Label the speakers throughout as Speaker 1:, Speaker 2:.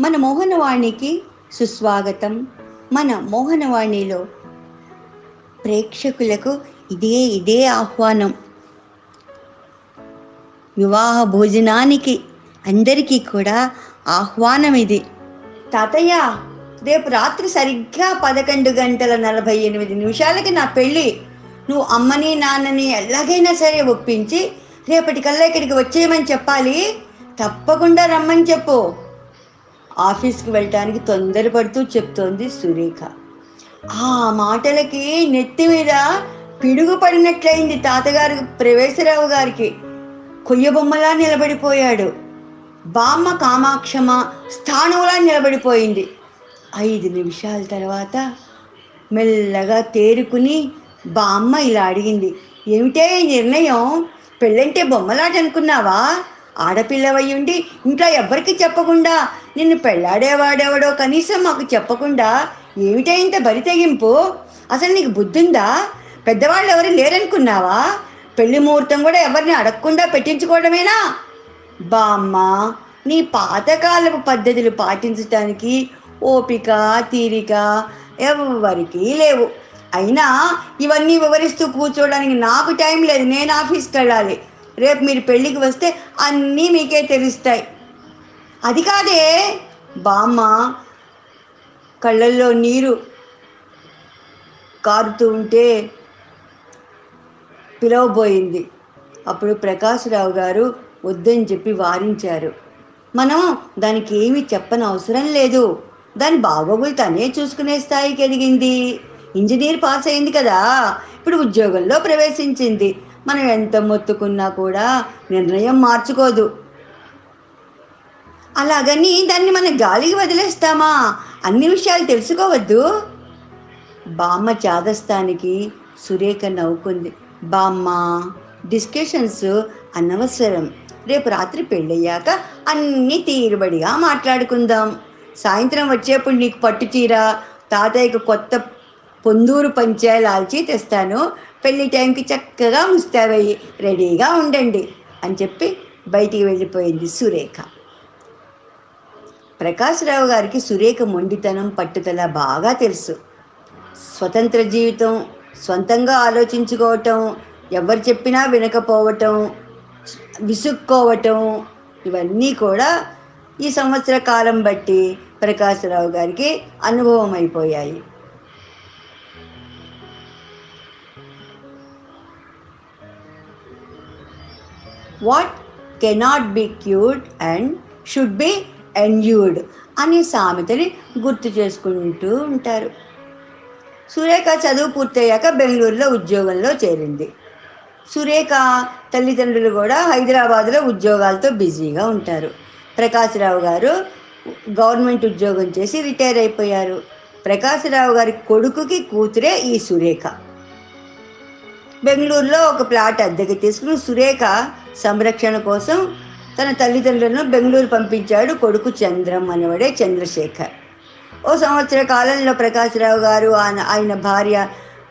Speaker 1: మన మోహనవాణికి సుస్వాగతం. మన మోహనవాణిలో ప్రేక్షకులకు ఇదే ఇదే ఆహ్వానం. వివాహ భోజనానికి అందరికీ కూడా ఆహ్వానం ఇది. తాతయ్య రేపు రాత్రి సరిగ్గా పదకొండు గంటల నలభై ఎనిమిది నిమిషాలకి నా పెళ్ళి. నువ్వు అమ్మని నాన్నని ఎలాగైనా సరే ఒప్పించి రేపటికల్లా ఇక్కడికి వచ్చేయమని చెప్పాలి. తప్పకుండా రమ్మని చెప్పు. ఆఫీస్కి వెళ్ళటానికి తొందరపడుతూ చెప్తోంది సురేఖ. ఆ మాటలకి నెత్తి మీద పిడుగు పడినట్లయింది తాతగారు ప్రవేశరావు గారికి. కొయ్య బొమ్మలా నిలబడిపోయాడు. బామ్మ కామాక్షమ స్థానంలా నిలబడిపోయింది. ఐదు నిమిషాల తర్వాత మెల్లగా తేరుకుని బామ్మ ఇలా అడిగింది ఏమిటే ఈ నిర్ణయం? పెళ్ళంటే బొమ్మలాట అనుకున్నావా ఆడపిల్లవయ్యుండి ఇంట్లో ఎవ్వరికి చెప్పకుండా నిన్ను పెళ్ళాడేవాడెవడో కనీసం మాకు చెప్పకుండా ఏమిటే ఇంత బరి తెగింపు? అసలు నీకు బుద్ధిందా? పెద్దవాళ్ళు ఎవరు లేరనుకున్నావా? పెళ్ళి ముహూర్తం కూడా ఎవరిని అడగకుండా పెట్టించుకోవడమేనా? బామ్మ నీ పాతకాలపు పద్ధతులు పాటించటానికి ఓపిక తీరిక ఎవరికీ లేవు. అయినా ఇవన్నీ వివరిస్తూ కూర్చోవడానికి నాకు టైం లేదు. నేను ఆఫీస్కి వెళ్ళాలి. రేపు మీరు పెళ్ళికి వస్తే అన్నీ మీకే తెలుస్తాయి. అది కాదే బామ్మ కళ్ళల్లో నీరు కారుతూ ఉంటే పిలవబోయింది. అప్పుడు ప్రకాశ్రావు గారు వద్దని చెప్పి వారించారు. మనం దానికి ఏమీ చెప్పని అవసరం లేదు. దాని బాగోగులు తనే చూసుకునే స్థాయికి ఎదిగింది. ఇంజనీర్ పాస్ అయింది కదా. ఇప్పుడు ఉద్యోగంలో ప్రవేశించింది. మనం ఎంత మొత్తుకున్నా కూడా నిర్ణయం మార్చుకోదు. అలాగని దాన్ని మనం గాలికి వదిలేస్తామా? అన్ని విషయాలు తెలుసుకోవద్దు. బామ్మ చాదస్తానికి సురేఖ నవ్వుకుంది. బామ్మ డిస్కషన్స్ అనవసరం. రేపు రాత్రి పెళ్ళయ్యాక అన్నీ తీరుబడిగా మాట్లాడుకుందాం. సాయంత్రం వచ్చేప్పుడు నీకు పట్టు చీర తాతయ్యకు కొత్త పొందూరు పంచాయలాల్చి తెస్తాను. పెళ్ళి టైంకి చక్కగా ముస్తావయ్యి రెడీగా ఉండండి అని చెప్పి బయటికి వెళ్ళిపోయింది సురేఖ. ప్రకాశ్రావు గారికి సురేఖ మొండితనం పట్టుదల బాగా తెలుసు. స్వతంత్ర జీవితం సొంతంగా ఆలోచించుకోవటం ఎవరు చెప్పినా వినకపోవటం విసుక్కోవటం ఇవన్నీ కూడా ఈ సంవత్సర కాలం బట్టి ప్రకాశ్రావు గారికి అనుభవం అయిపోయాయి what cannot be cured and should be endured అనే సామెతని గుర్తు చేసుకుంటూ ఉంటారు. సురేఖ చదువు పూర్తయ్యాక బెంగళూరులో ఉద్యోగంలో చేరింది. సురేఖ తల్లిదండ్రులు కూడా హైదరాబాద్లో ఉద్యోగాలతో బిజీగా ఉంటారు. ప్రకాశ్రావు గారు గవర్నమెంట్ ఉద్యోగం చేసి రిటైర్ అయిపోయారు. ప్రకాశ్రావు గారి కొడుకుకి కూతురే ఈ సురేఖ. బెంగళూరులో ఒక ప్లాట్ అద్దెకి తీసుకుని సురేఖ సంరక్షణ కోసం తన తల్లిదండ్రులను బెంగళూరు పంపించాడు కొడుకు చంద్రం అనేవాడే చంద్రశేఖర్. ఓ సంవత్సర కాలంలో ప్రకాశ్రావు గారు ఆయన ఆయన భార్య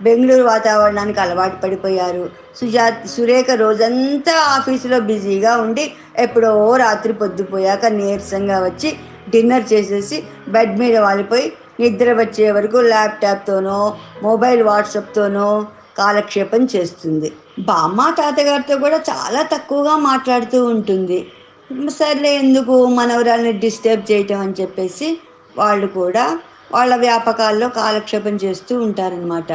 Speaker 1: బెంగళూరు వాతావరణానికి అలవాటు పడిపోయారు. సుజాత్ సురేఖ రోజంతా ఆఫీసులో బిజీగా ఉండి ఎప్పుడో రాత్రి పొద్దుపోయాక నీరసంగా వచ్చి డిన్నర్ చేసేసి బెడ్ మీద వాలిపోయి నిద్ర వచ్చే వరకు ల్యాప్టాప్తోనో మొబైల్ వాట్సాప్తోనో కాలక్షేపం చేస్తుంది. బామ్మ తాతగారితో కూడా చాలా తక్కువగా మాట్లాడుతూ ఉంటుంది. సర్లే ఎందుకు మనవరాల్ని డిస్టర్బ్ చేయటం అని చెప్పేసి వాళ్ళు కూడా వాళ్ళ వ్యాపకాల్లో కాలక్షేపం చేస్తూ ఉంటారనమాట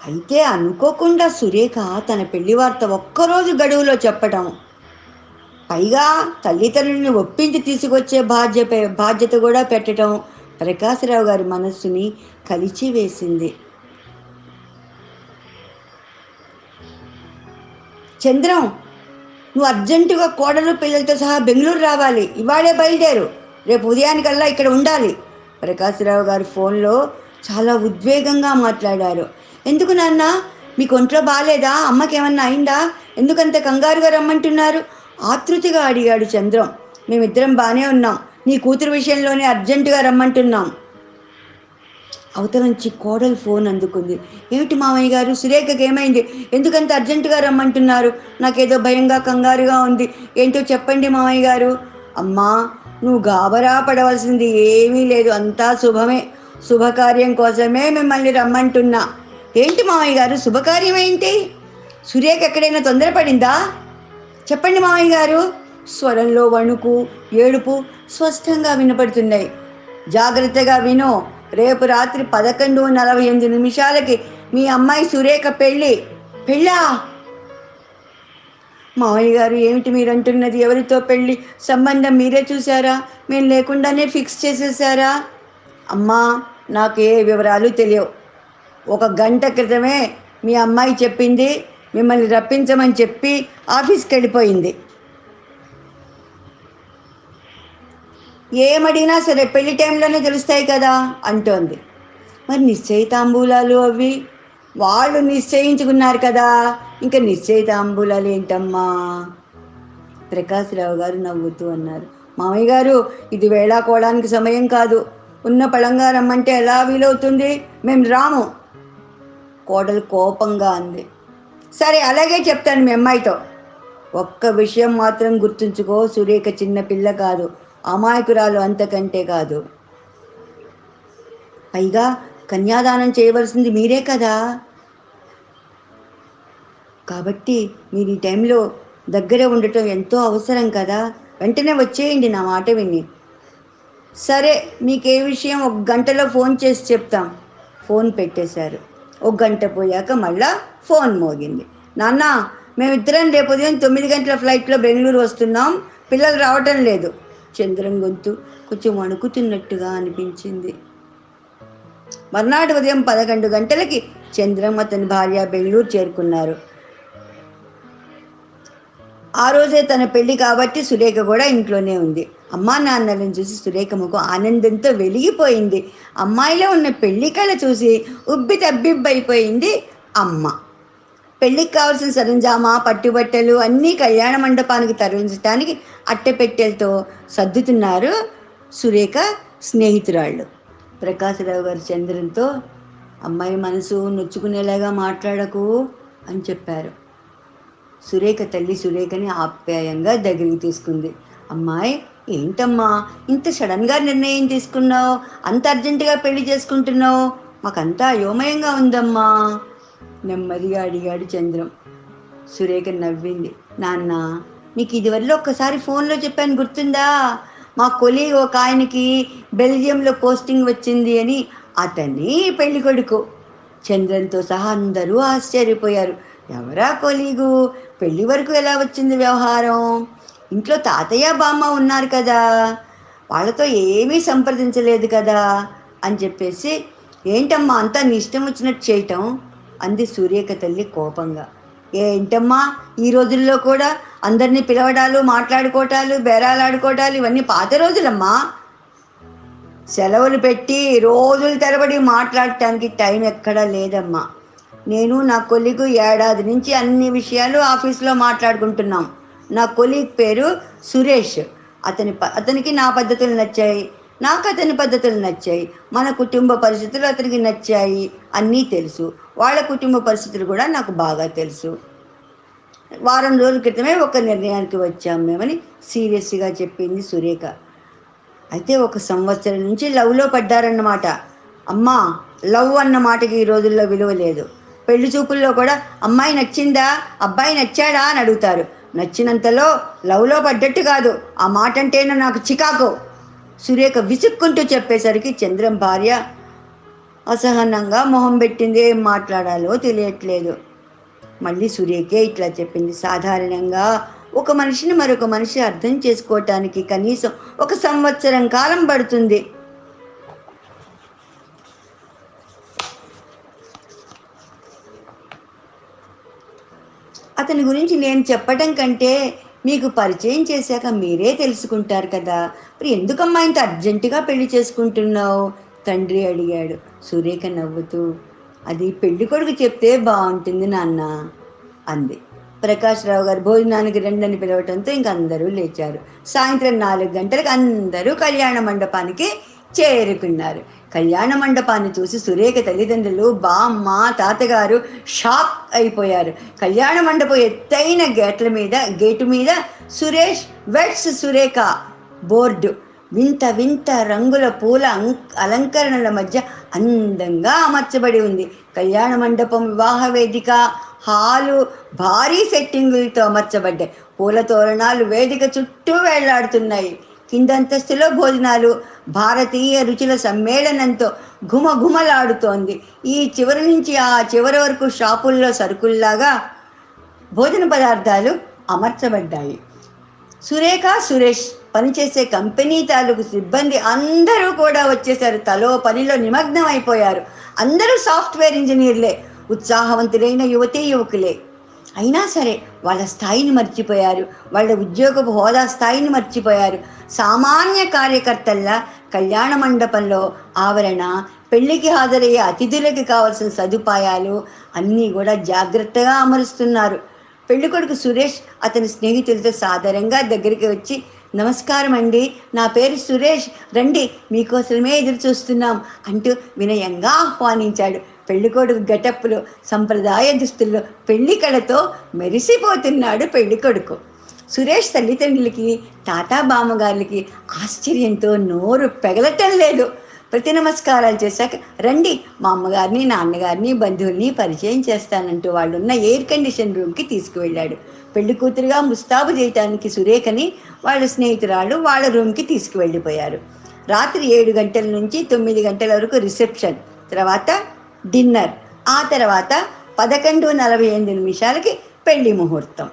Speaker 1: అయితే అనుకోకుండా సురేఖ తన పెళ్ళి వార్త ఒక్కరోజు గడువులో చెప్పటం. పైగా తల్లిదండ్రుల్ని ఒప్పించి తీసుకొచ్చే బాధ్యత బాధ్యత కూడా పెట్టడం ప్రకాశరావు గారి మనస్సుని కలిచివేసింది. చంద్రం నువ్వు అర్జెంటుగా కోడలు పిల్లలతో సహా బెంగళూరు రావాలి. ఇవాళే బయలుదేరు. రేపు ఉదయానికల్లా ఇక్కడ ఉండాలి. ప్రకాశ్రావు గారు ఫోన్లో చాలా ఉద్వేగంగా మాట్లాడారు. ఎందుకు నాన్న? మీకు ఒంట్లో బాగాలేదా అమ్మకేమన్నా అయిందా? ఎందుకంత కంగారుగా రమ్మంటున్నారు? ఆతృతిగా అడిగాడు చంద్రం. మేమిద్దరం బాగానే ఉన్నాం. నీ కూతురు విషయంలోనే అర్జెంటుగా రమ్మంటున్నాం. అవతల నుంచి కోడలు ఫోన్ అందుకుంది. ఏమిటి మామయ్య గారు? సురేఖకి ఏమైంది? ఎందుకంత అర్జెంటుగా రమ్మంటున్నారు? నాకేదో భయంగా కంగారుగా ఉంది. ఏంటో చెప్పండి మామయ్య గారు. అమ్మా నువ్వు గాబరా పడవలసింది ఏమీ లేదు. అంతా శుభమే. శుభకార్యం కోసమే మిమ్మల్ని రమ్మంటున్నా. ఏంటి మామయ్య గారు? శుభకార్యం ఏంటి? సురేఖ ఎక్కడైనా తొందరపడిందా? చెప్పండి మామయ్య గారు. స్వరంలో వణుకు ఏడుపు స్పష్టంగా వినపడుతున్నాయి. జాగ్రత్తగా విను. రేపు రాత్రి పదకొండు నలభై ఎనిమిది నిమిషాలకి మీ అమ్మాయి సురేఖ పెళ్ళి. పెళ్ళా? మామయ్య గారు ఏమిటి మీరు అంటున్నది ఎవరితో పెళ్ళి? సంబంధం మీరే చూసారా మేము లేకుండానే ఫిక్స్ చేసేసారా? అమ్మా నాకు ఏ వివరాలు తెలియవు. ఒక గంట క్రితమే మీ అమ్మాయి చెప్పింది మిమ్మల్ని రప్పించమని చెప్పి ఆఫీస్కి వెళ్ళిపోయింది. ఏమడిగినా సరే పెళ్ళి టైంలోనే తెలుస్తాయి కదా అంటోంది. మరి నిశ్చయితాంబూలాలు అవి? వాళ్ళు నిశ్చయించుకున్నారు కదా ఇంకా నిశ్చయితాంబూలాలు ఏంటమ్మా? ప్రకాశ్రావు గారు నవ్వుతూ అన్నారు. మామయ్య గారు ఇది వేళాకోవడానికి సమయం కాదు. ఉన్న పళంగా రమ్మంటే ఎలా వీలవుతుంది? మేము రాము. కోడలు కోపంగా అంది. సరే అలాగే చెప్తాను మీ అమ్మాయితో. ఒక్క విషయం మాత్రం గుర్తుంచుకో సురేఖ చిన్న పిల్ల కాదు. అమాయకురాలు అంతకంటే కాదు. పైగా కన్యాదానం చేయవలసింది మీరే కదా. కాబట్టి మీరు ఈ టైంలో దగ్గర ఉండటం ఎంతో అవసరం కదా. వెంటనే వచ్చేయండి నా మాట విని. సరే మీకు ఏ విషయం ఒక గంటలో ఫోన్ చేసి చెప్తాం. ఫోన్ పెట్టేశారు. ఒక గంట పోయాక మళ్ళా ఫోన్ మోగింది. నాన్న మేమిద్దరం రేపు ఉదయం తొమ్మిది గంటల ఫ్లైట్లో బెంగళూరు వస్తున్నాం. పిల్లలు రావటం లేదు. చంద్రం గొంతు కొంచెం వణుకుతున్నట్టుగా అనిపించింది. మర్నాటి ఉదయం పదకొండు గంటలకి చంద్రం అతని భార్య బెంగళూరు చేరుకున్నారు. ఆ రోజే తన పెళ్ళి కాబట్టి సురేఖ కూడా ఇంట్లోనే ఉంది. అమ్మా నాన్నలను చూసి సురేఖ ముఖం ఆనందంతో వెలిగిపోయింది. అమ్మాయిలో ఉన్న పెళ్ళి కళ చూసి ఉబ్బి తబ్బిబ్బైపోయింది అమ్మ. పెళ్ళికి కావాల్సిన సరంజామా పట్టుబట్టలు అన్నీ కళ్యాణ మండపానికి తరలించడానికి అట్టెపెట్టెలతో సర్దుతున్నారు సురేఖ స్నేహితురాళ్ళు. ప్రకాశరావు గారు చంద్రంతో అమ్మాయి మనసు నొచ్చుకునేలాగా మాట్లాడకు అని చెప్పారు. సురేఖ తల్లి సురేఖని ఆప్యాయంగా దగ్గరికి తీసుకుంది. అమ్మాయి ఏంటమ్మా ఇంత సడన్గా నిర్ణయం తీసుకున్నావు? అంత అర్జెంటుగా పెళ్ళి చేసుకుంటున్నావు? మాకంతా అయోమయంగా ఉందమ్మా. నెమ్మదిగా అడిగాడు చంద్రం. సురేఖ నవ్వింది. నాన్న నీకు ఇదివరలో ఒక్కసారి ఫోన్లో చెప్పాను గుర్తుందా? మా కొలి ఒక ఆయనకి బెల్జియంలో పోస్టింగ్ వచ్చింది అని. అతని పెళ్ళి కొడుకు. చంద్రంతో సహా అందరూ ఆశ్చర్యపోయారు. ఎవరా కొలీగు? పెళ్ళి వరకు ఎలా వచ్చింది వ్యవహారం? ఇంట్లో తాతయ్య బామ్మ ఉన్నారు కదా. వాళ్ళతో ఏమీ సంప్రదించలేదు కదా అని చెప్పేసి. ఏంటమ్మా అంతా నీ ఇష్టం వచ్చినట్టు చేయటం? అంది సూర్యక తల్లి కోపంగా. ఏంటమ్మా ఈ రోజుల్లో కూడా అందరినీ పిలవడాలు మాట్లాడుకోవటాలు బేరాలాడుకోవటాలు ఇవన్నీ పాత రోజులమ్మా? సెలవులు పెట్టి రోజులు తరబడి మాట్లాడటానికి టైం ఎక్కడా లేదమ్మా. నేను నా కొలిగు ఏడాది నుంచి అన్ని విషయాలు ఆఫీస్లో మాట్లాడుకుంటున్నాం. నా కొలీగ్ పేరు సురేష్. అతని ప- అతనికి నా పద్ధతులు నచ్చాయి. నాకు అతని పద్ధతులు నచ్చాయి. మన కుటుంబ పరిస్థితులు అతనికి నచ్చాయి అన్నీ తెలుసు. వాళ్ళ కుటుంబ పరిస్థితులు కూడా నాకు బాగా తెలుసు. వారం రోజుల క్రితమే ఒక నిర్ణయానికి వచ్చాం మేమని సీరియస్గా చెప్పింది సురేఖ. అయితే ఒక సంవత్సరం నుంచి లవ్లో పడ్డారన్నమాట. అమ్మా లవ్ అన్న మాటకి ఈ రోజుల్లో విలువ లేదు. పెళ్ళి చూపుల్లో కూడా అమ్మాయి నచ్చిందా అబ్బాయి నచ్చాడా అని అడుగుతారు. నచ్చినంతలో లవ్లో పడ్డట్టు కాదు. ఆ మాట అంటేనే నాకు చికాకు. సురేఖ విసుక్కుంటూ చెప్పేసరికి చంద్రం భార్య అసహనంగా మొహం పెట్టింది. ఏం మాట్లాడాలో తెలియట్లేదు. మళ్ళీ సురేఖే ఇట్లా చెప్పింది. సాధారణంగా ఒక మనిషిని మరొక మనిషి అర్థం చేసుకోవటానికి కనీసం ఒక సంవత్సరం కాలం పడుతుంది. అతని గురించి నేను చెప్పటం కంటే మీకు పరిచయం చేశాక మీరే తెలుసుకుంటారు కదా. మరి ఎందుకమ్మా ఇంత అర్జెంటుగా పెళ్ళి చేసుకుంటున్నావు? తండ్రి అడిగాడు. సురేఖ నవ్వుతూ అది పెళ్ళి కొడుకు చెప్తే బాగుంటుంది నాన్న అంది. ప్రకాష్ రావు గారు భోజనానికి రెండని పిలవటంతో ఇంక అందరూ లేచారు. సాయంత్రం నాలుగు గంటలకు అందరూ కళ్యాణ మండపానికి చేరుకున్నారు. కళ్యాణ మండపాన్ని చూసి సురేఖ తల్లిదండ్రులు బామ్మ తాతగారు షాక్ అయిపోయారు. కళ్యాణ మండపం ఎత్తైన గేట్ల మీద గేటు మీద సురేష్ వెట్స్ సురేఖ బోర్డు. వింత వింత రంగుల పూల అం- అలంకరణల మధ్య అందంగా అమర్చబడి ఉంది. కళ్యాణ మండపం వివాహ వేదిక హాలు భారీ సెట్టింగులతో అమర్చబడ్డాయి. పూల తోరణాలు వేదిక చుట్టూ వేలాడుతున్నాయి. కిందంతస్తులో భోజనాలు భారతీయ రుచుల సమ్మేళనంతో ఘుమఘుమలాడుతోంది. ఈ చివరి నుంచి ఆ చివరి వరకు షాపుల్లో సరుకుల్లాగా భోజన పదార్థాలు అమర్చబడ్డాయి. సురేఖ సురేష్ పనిచేసే కంపెనీ తాలూకు సిబ్బంది అందరూ కూడా వచ్చేసారు. తలో పనిలో నిమగ్నం అయిపోయారు అందరూ సాఫ్ట్వేర్ ఇంజనీర్లే ఉత్సాహవంతులైన యువతీ యువకులే. అయినా సరే వాళ్ళ స్థాయిని మర్చిపోయారు. వాళ్ళ ఉద్యోగపు హోదా స్థాయిని మర్చిపోయారు. సామాన్య కార్యకర్తల్లా కళ్యాణ మండపంలో ఆవరణ పెళ్ళికి హాజరయ్యే అతిథులకి కావలసిన సదుపాయాలు అన్నీ కూడా జాగ్రత్తగా అమరుస్తున్నారు. పెళ్ళి కొడుకు సురేష్ అతని స్నేహితులతో సాధారణంగా దగ్గరికి వచ్చి నమస్కారం అండి నా పేరు సురేష్. రండి మీకోసమే ఎదురు చూస్తున్నాం అంటూ వినయంగా ఆహ్వానించాడు. పెళ్ళికొడుకు కొడుకు సంప్రదాయ దుస్తుల్లో పెళ్ళి కళతో మెరిసిపోతున్నాడు పెళ్ళికొడుకు. సురేష్ తల్లిదండ్రులకి తాతా బామ్మగారికి ఆశ్చర్యంతో నోరు పెగలటం లేదు. ప్రతి నమస్కారాలు చేశాక రండి మా అమ్మగారిని నాన్నగారిని బంధువుల్ని పరిచయం చేస్తానంటూ వాళ్ళు ఉన్న ఎయిర్ కండిషన్ రూమ్కి తీసుకువెళ్ళాడు. పెళ్ళి కూతురుగా ముస్తాబు చేయటానికి సురేఖని వాళ్ళ స్నేహితురాలు వాళ్ళ రూమ్కి తీసుకువెళ్ళిపోయారు. రాత్రి ఏడు గంటల నుంచి తొమ్మిది గంటల వరకు రిసెప్షన్ తర్వాత డిన్నర్ ఆ తర్వాత పదకొండు నలభై ఎనిమిది నిమిషాలకి పెళ్ళి ముహూర్తం.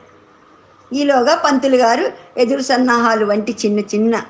Speaker 1: ఈలోగా పంతులు గారు ఎదురు సన్నాహాలు వంటి చిన్న చిన్న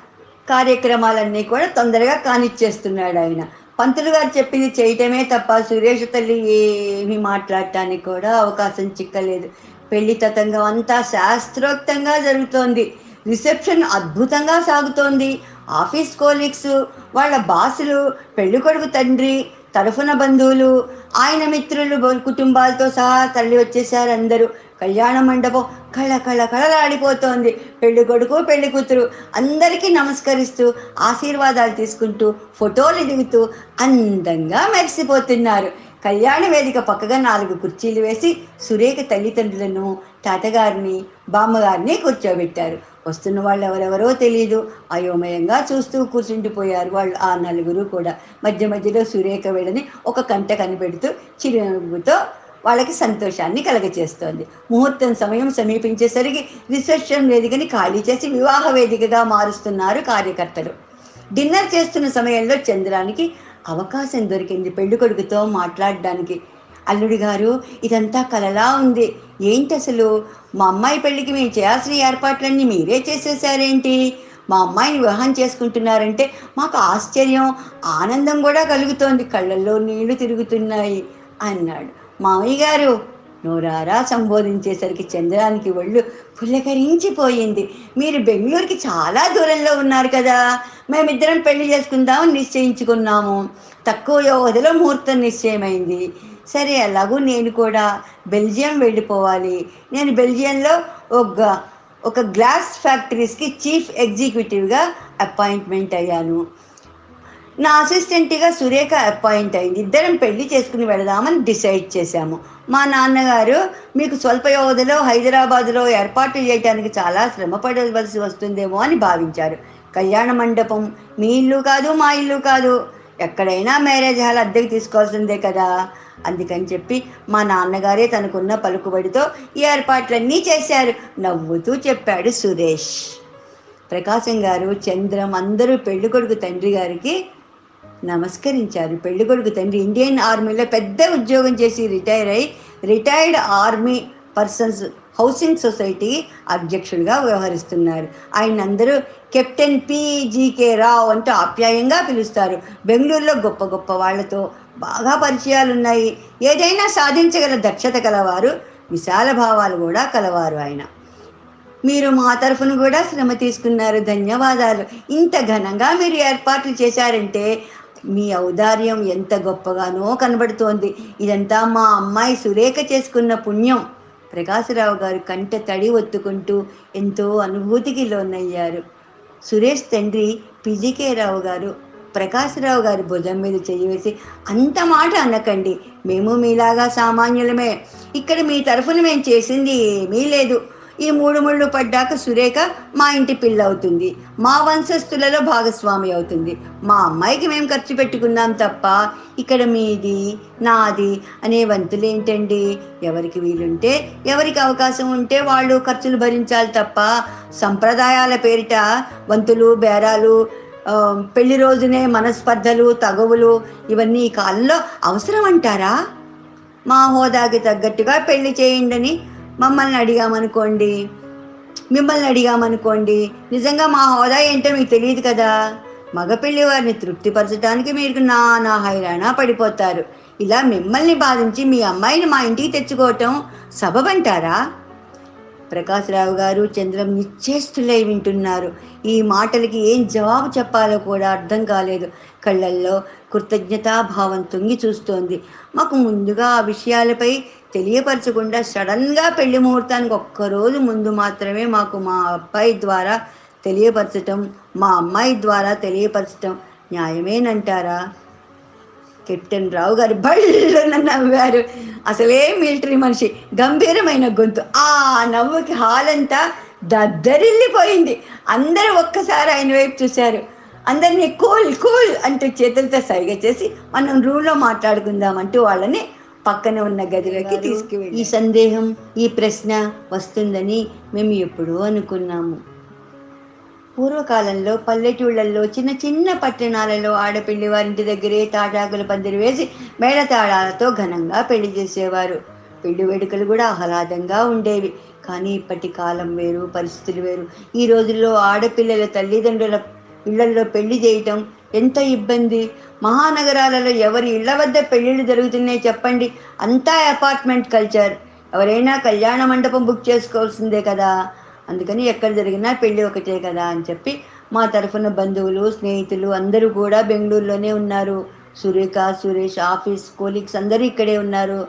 Speaker 1: కార్యక్రమాలన్నీ కూడా తొందరగా కానిచ్చేస్తున్నాడు ఆయన. పంతులు గారు చెప్పింది చేయటమే తప్ప సురేష్ తల్లి ఏమీ మాట్లాడటానికి కూడా అవకాశం చిక్కలేదు. పెళ్ళి తతంగం అంతా శాస్త్రోక్తంగా జరుగుతోంది. రిసెప్షన్ అద్భుతంగా సాగుతోంది. ఆఫీస్ కోలీగ్స్ వాళ్ళ బాసులు పెళ్ళికొడుకు తండ్రి తరఫున బంధువులు ఆయన మిత్రులు కుటుంబాలతో సహా తరలి వచ్చేసారు అందరూ. కళ్యాణ మండపం కళ కళ కళలాడిపోతోంది. పెళ్ళి కొడుకు పెళ్ళి కూతురు అందరికీ నమస్కరిస్తూ ఆశీర్వాదాలు తీసుకుంటూ ఫోటోలు దిగుతూ అందంగా మెరిసిపోతున్నారు. కళ్యాణ వేదిక పక్కగా నాలుగు కుర్చీలు వేసి సురేఖ తల్లిదండ్రులను తాతగారిని బామ్మగారిని కూర్చోబెట్టారు. వస్తున్న వాళ్ళు ఎవరెవరో తెలియదు అయోమయంగా చూస్తూ కూర్చుండిపోయారు వాళ్ళు ఆ నలుగురు కూడా. మధ్య మధ్యలో సురేఖ వెళ్ళని ఒక కంట కనిపెడుతూ చిరునవ్వుతో వాళ్ళకి సంతోషాన్ని కలగచేస్తోంది. ముహూర్తం సమయం సమీపించేసరికి రిసెప్షన్ వేదికని ఖాళీ చేసి వివాహ వేదికగా మారుస్తున్నారు కార్యకర్తలు. డిన్నర్ చేస్తున్న సమయంలో చంద్రానికి అవకాశం దొరికింది పెళ్ళి కొడుకుతో మాట్లాడడానికి. అల్లుడి గారు ఇదంతా కలలా ఉంది. ఏంటి అసలు? మా అమ్మాయి పెళ్ళికి మేము చేయాల్సిన ఏర్పాట్లన్నీ మీరే చేసేసారేంటి మా అమ్మాయిని వివాహం చేసుకుంటున్నారంటే మాకు ఆశ్చర్యం ఆనందం కూడా కలుగుతోంది. కళ్ళల్లో నీళ్ళు తిరుగుతున్నాయి అన్నాడు మామయ్య గారు. నోరారా సంబోధించేసరికి చంద్రానికి ఒళ్ళు పుల్లకరించిపోయింది మీరు బెంగళూరుకి చాలా దూరంలో ఉన్నారు కదా. మేమిద్దరం పెళ్ళి చేసుకుందామని నిశ్చయించుకున్నాము. తక్కువ వ్యవధిలో ముహూర్తం నిశ్చయమైంది. సరే అలాగూ నేను కూడా బెల్జియం వెళ్ళిపోవాలి. నేను బెల్జియంలో ఒక ఒక గ్లాస్ ఫ్యాక్టరీస్కి చీఫ్ ఎగ్జిక్యూటివ్గా అపాయింట్మెంట్ అయ్యాను. నా అసిస్టెంట్గా సురేఖ అపాయింట్ అయింది. ఇద్దరం పెళ్ళి చేసుకుని వెళదామని డిసైడ్ చేశాము. మా నాన్నగారు మీకు స్వల్ప వ్యవధిలో హైదరాబాద్లో ఏర్పాటు చేయడానికి చాలా శ్రమ పడవలసి వస్తుందేమో అని భావించారు. కళ్యాణ మండపం మీ ఇల్లు కాదు మా ఇల్లు కాదు. ఎక్కడైనా మ్యారేజ్ హాల్ అద్దెకి తీసుకోవాల్సిందే కదా. అందుకని చెప్పి మా నాన్నగారే తనకున్న పలుకుబడితో ఈ ఏర్పాట్లన్నీ చేశారు. నవ్వుతూ చెప్పాడు సురేష్. ప్రకాశం గారు చంద్రం అందరూ పెళ్ళికొడుకు తండ్రి గారికి నమస్కరించారు. పెళ్ళికొడుకు తండ్రి ఇండియన్ ఆర్మీలో పెద్ద ఉద్యోగం చేసి రిటైర్ అయి retired army persons housing society అధ్యక్షుడిగా వ్యవహరిస్తున్నారు. ఆయన అందరూ కెప్టెన్ పిజికే రావు అంటూ ఆప్యాయంగా పిలుస్తారు. బెంగళూరులో గొప్ప గొప్ప వాళ్ళతో బాగా పరిచయాలు ఉన్నాయి ఏదైనా సాధించగల దక్షత కలవారు విశాల భావాలు కూడా కలవారు ఆయన. మీరు మా తరఫున కూడా శ్రమ తీసుకున్నారు. ధన్యవాదాలు. ఇంత ఘనంగా మీరు ఏర్పాట్లు చేశారంటే మీ ఔదార్యం ఎంత గొప్పగానో కనబడుతోంది. ఇదంతా మా అమ్మాయి సురేఖ చేసుకున్న పుణ్యం. ప్రకాశరావు గారు కంట తడి ఒత్తుకుంటూ ఎంతో అనుభూతికి లోనయ్యారు. సురేష్ తండ్రి పిజికే రావు గారు ప్రకాశరావు గారి భుజం మీద చేయవేసి అంత మాట అనకండి. మేము మీలాగా సామాన్యులమే. ఇక్కడ మీ తరఫున మేము చేసింది ఏమీ లేదు. ఈ మూడు ముళ్ళు పడ్డాక సురేఖ మా ఇంటి పిల్ల అవుతుంది మా వంశస్థులలో భాగస్వామి అవుతుంది. మా అమ్మాయికి మేము ఖర్చు పెట్టుకున్నాం తప్ప ఇక్కడ మీది నాది అనే వంతులేంటండి ఎవరికి వీలుంటే ఎవరికి అవకాశం ఉంటే వాళ్ళు ఖర్చులు భరించాలి తప్ప సంప్రదాయాల పేరిట వంతులు బేరాలు పెళ్ళి రోజునే మనస్పర్ధలు తగవులు ఇవన్నీ ఈ కాలంలో అవసరం అంటారా మా హోదాకి తగ్గట్టుగా పెళ్ళి చేయండి అని మమ్మల్ని అడిగామనుకోండి. మిమ్మల్ని అడిగామనుకోండి. నిజంగా మా హోదా ఏంటో మీకు తెలియదు కదా. మగపిల్లి వారిని తృప్తిపరచడానికి మీరు నా నా హైరాణ పడిపోతారు. ఇలా మిమ్మల్ని బాధించి మీ అమ్మాయిని మా ఇంటికి తెచ్చుకోవటం సబబంటారా? ప్రకాశ్రావు గారు చంద్రం నిశ్చేస్తులై వింటున్నారు. ఈ మాటలకి ఏం జవాబు చెప్పాలో కూడా అర్థం కాలేదు. కళ్ళల్లో కృతజ్ఞతాభావం తొంగి చూస్తోంది. మాకు ముందుగా ఆ విషయాలపై తెలియపరచకుండా సడన్గా పెళ్ళి ముహూర్తానికి ఒక్కరోజు ముందు మాత్రమే మాకు మా అబ్బాయి ద్వారా తెలియపరచటం మా అమ్మాయి ద్వారా తెలియపరచటం న్యాయమేనంటారా? కెప్టెన్ రావు గారు బళ్ళన నవ్వారు. అసలే మిలిటరీ మనిషి గంభీరమైన గొంతు. ఆ నవ్వుకి హాల్ అంతా దద్దరిల్లిపోయింది. అందరూ ఒక్కసారి ఆయన వైపు చూశారు. అందరినీ కూల్ కూల్ అంటూ చేతులతో సైగ చేసి మనం రూమ్లో మాట్లాడుకుందాం అంటూ వాళ్ళని పక్కన ఉన్న గదిలోకి తీసుకువెళ్ళి ఈ సందేహం ఈ ప్రశ్న వస్తుందని మేము ఎప్పుడూ అనుకున్నాము. పూర్వకాలంలో పల్లెటూళ్ళల్లో చిన్న చిన్న పట్టణాలలో ఆడపిల్లి వారింటి దగ్గరే తాటాకుల పందిరి వేసి మేళతాళాలతో ఘనంగా పెళ్ళి చేసేవారు. పెళ్ళి వేడుకలు కూడా ఆహ్లాదంగా ఉండేవి. కానీ ఇప్పటి కాలం వేరు పరిస్థితులు వేరు. ఈ రోజుల్లో ఆడపిల్లల తల్లిదండ్రుల ఇళ్ళలో పెళ్ళి చేయటం ఎంత ఇబ్బంది? మహానగరాలలో ఎవరి ఇళ్ళ వద్ద పెళ్ళిళ్ళు జరుగుతున్నాయి చెప్పండి. అంతా అపార్ట్మెంట్ కల్చర్. ఎవరైనా కళ్యాణ మండపం బుక్ చేసుకోవాల్సిందే కదా. అందుకని ఎక్కడ జరిగినా పెళ్ళి ఒకటే కదా అని చెప్పి మా తరఫున బంధువులు స్నేహితులు అందరూ కూడా బెంగళూరులోనే ఉన్నారు. సురేఖ సురేష్ ఆఫీస్ కోలీగ్స్ అందరూ ఇక్కడే ఉన్నారు.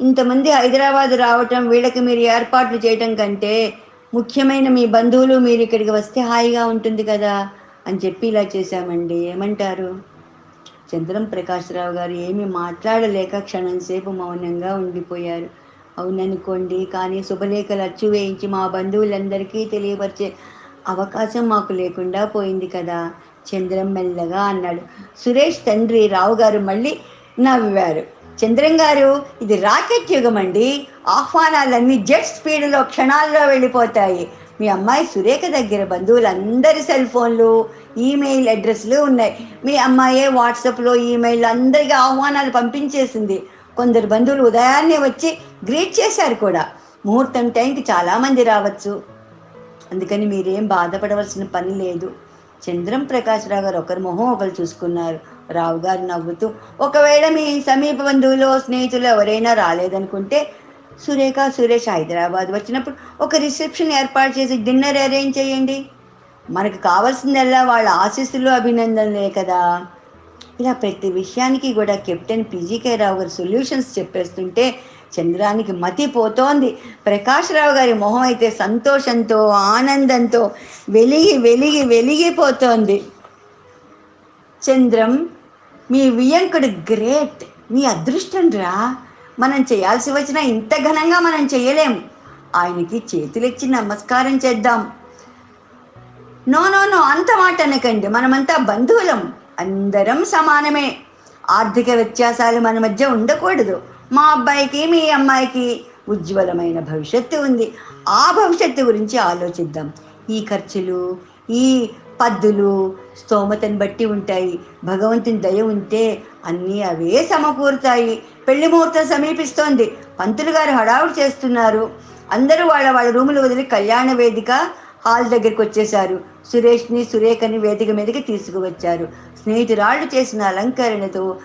Speaker 1: ఇంతమంది హైదరాబాద్ రావటం వీళ్ళకి మీరు ఏర్పాట్లు చేయటం కంటే ముఖ్యమైన మీ బంధువులు మీరు ఇక్కడికి వస్తే హాయిగా ఉంటుంది కదా అని చెప్పి ఇలా చేశామండి. ఏమంటారు? చంద్రం ప్రకాశ్రావు గారు ఏమీ మాట్లాడలేక క్షణం సేపు మౌనంగా ఉండిపోయారు. అవుననుకోండి కానీ శుభలేఖలు అచ్చు వేయించి మా బంధువులందరికీ తెలియపరిచే అవకాశం మాకు లేకుండా పోయింది కదా చంద్రం మెల్లగా అన్నాడు. సురేష్ తండ్రి రావు గారు మళ్ళీ నవ్వారు. చంద్రం గారు ఇది రాకెట్ యుగం అండి. ఆహ్వానాలన్నీ జెట్ స్పీడ్లో క్షణాల్లో వెళ్ళిపోతాయి. మీ అమ్మాయి సురేఖ దగ్గర బంధువులందరి సెల్ ఫోన్లు ఈమెయిల్ అడ్రస్లు ఉన్నాయి. మీ అమ్మాయే వాట్సాప్లో ఈమెయిల్ అందరికీ ఆహ్వానాలు పంపించేసింది. కొందరు బంధువులు ఉదయాన్నే వచ్చి గ్రీట్ చేశారు కూడా. ముహూర్తం టైంకి చాలామంది రావచ్చు. అందుకని మీరేం బాధపడవలసిన పని లేదు. చంద్రం ప్రకాశ్రావు గారు ఒకరి మొహం ఒకరు చూసుకున్నారు. రావు గారు నవ్వుతూ ఒకవేళ మీ సమీప బంధువులు స్నేహితులు ఎవరైనా రాలేదనుకుంటే సురేఖ సురేష్ హైదరాబాద్ వచ్చినప్పుడు ఒక రిసెప్షన్ ఏర్పాటు చేసి డిన్నర్ అరేంజ్ చేయండి. మనకు కావాల్సిందల్లా వాళ్ళ ఆశీస్సులు అభినందనలే కదా. ఇలా ప్రతి విషయానికి కూడా కెప్టెన్ పీజీకే రావు గారు సొల్యూషన్స్ చెప్పేస్తుంటే చంద్రానికి మతి పోతోంది. ప్రకాశ్రావు గారి మొహం అయితే సంతోషంతో ఆనందంతో వెలిగి వెలిగి వెలిగిపోతోంది. చంద్రం మీ వియంకుడు గ్రేట్ మీ అదృష్టం రా మనం చేయాల్సి వచ్చిన ఇంత ఘనంగా మనం చేయలేం. ఆయనకి చేతులెచ్చి నమస్కారం చేద్దాం. నో నో నో అంత మాట అనకండి. మనమంతా బంధువులం. అందరం సమానమే. ఆర్థిక వ్యత్యాసాలు మన మధ్య ఉండకూడదు. మా అబ్బాయికి మీ అమ్మాయికి ఉజ్వలమైన భవిష్యత్తు ఉంది. ఆ భవిష్యత్తు గురించి ఆలోచిద్దాం. ఈ ఖర్చులు ఈ పద్దులు స్తోమతను బట్టి ఉంటాయి. భగవంతుని దయ ఉంటే అన్నీ అవే సమకూరుతాయి. పెళ్ళి ముహూర్తం సమీపిస్తోంది. పంతులు గారు హడావుడు చేస్తున్నారు. అందరూ వాళ్ళ వాళ్ళ రూములు వదిలి కళ్యాణ వేదిక హాల్ దగ్గరికి వచ్చేశారు. సురేష్ని సురేఖని వేదిక మీదకి తీసుకువచ్చారు. స్నేహితురాళ్ళు చేసిన అలంకరణతో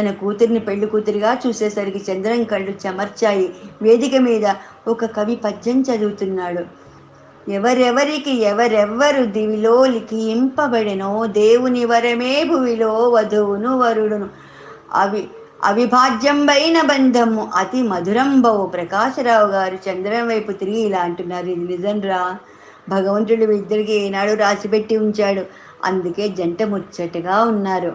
Speaker 1: తన కూతురిని పెళ్ళి కూతురిగా చూసేసరికి చంద్రం కళ్ళు చెమర్చాయి. వేదిక మీద ఒక కవి పద్యం చదువుతున్నాడు. ఎవరెవరికి ఎవరెవ్వరు దివిలో లిఖింపబడెనో దేవుని వరమే భువిలో వధువును వరుడును. అవి అవిభాజ్యంబైన బంధము అతి మధురంబవు. ప్రకాశరావు గారు చంద్రం వైపు తిరిగి ఇలా అంటున్నారు ఇది నిజంరా భగవంతుడు ఇద్దరికి ఏనాడు రాసిపెట్టి ఉంచాడు. అందుకే జంట ముచ్చటగా ఉన్నారు.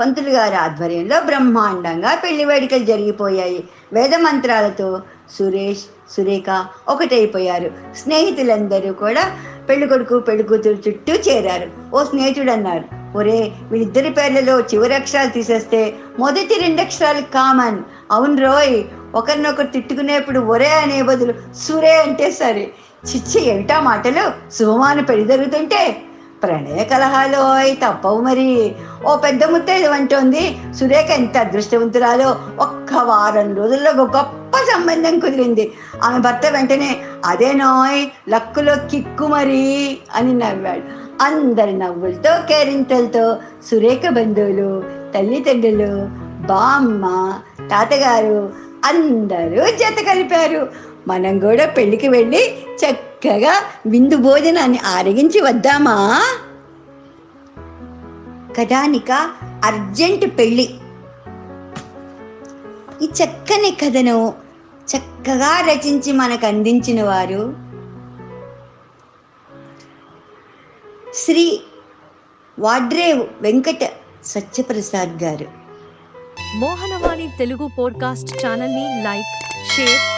Speaker 1: పంతులు గారి ఆధ్వర్యంలో బ్రహ్మాండంగా పెళ్ళి వేడుకలు జరిగిపోయాయి. వేద మంత్రాలతో సురేష్ సురేఖ ఒకటైపోయారు. స్నేహితులందరూ కూడా పెళ్ళి కొడుకు పెళ్ళి కూతురు చుట్టూ చేరారు. ఓ స్నేహితుడు అన్నారు ఒరే వీళ్ళిద్దరి పేర్లలో చివరి అక్షరాలు తీసేస్తే మొదటి రెండు అక్షరాలు కామన్. అవును రోయ్ ఒకరినొకరు తిట్టుకునేప్పుడు ఒరే అనే బదులు సురే అంటే సరే. చిచ్చి ఏమిటా మాటలు? సుమాను పెళ్ళి జరుగుతుంటే ప్రణయ కలహాలు తప్పవు మరి. ఓ పెద్ద ముత్తైదు అంటోంది. సురేఖ ఎంత అదృష్టవంతురాలో. ఒక్క వారం రోజుల్లో ఒక గొప్ప సంబంధం కుదిరింది. ఆమె భర్త వెంటనే అదే నోయ్ లక్కులో కిక్కు మరి అని నవ్వాడు. అందరి నవ్వులతో కేరింతలతో సురేఖ బంధువులు తల్లిదండ్రులు బామ్మ తాతగారు అందరూ జత కలిపారు. మనం కూడా పెళ్ళికి వెళ్ళి చక్కగా విందు భోజనాన్ని ఆరగించి వద్దామా? కథానిక అర్జెంట్ పెళ్ళి. ఈ చక్కని కథను చక్కగా రచించి మనకు అందించిన వారు శ్రీ వాడ్రేవ్ వెంకట సత్యప్రసాద్ గారు.
Speaker 2: మోహనవాణి తెలుగు పోడ్కాస్ట్ ఛానల్ని లైక్ షేర్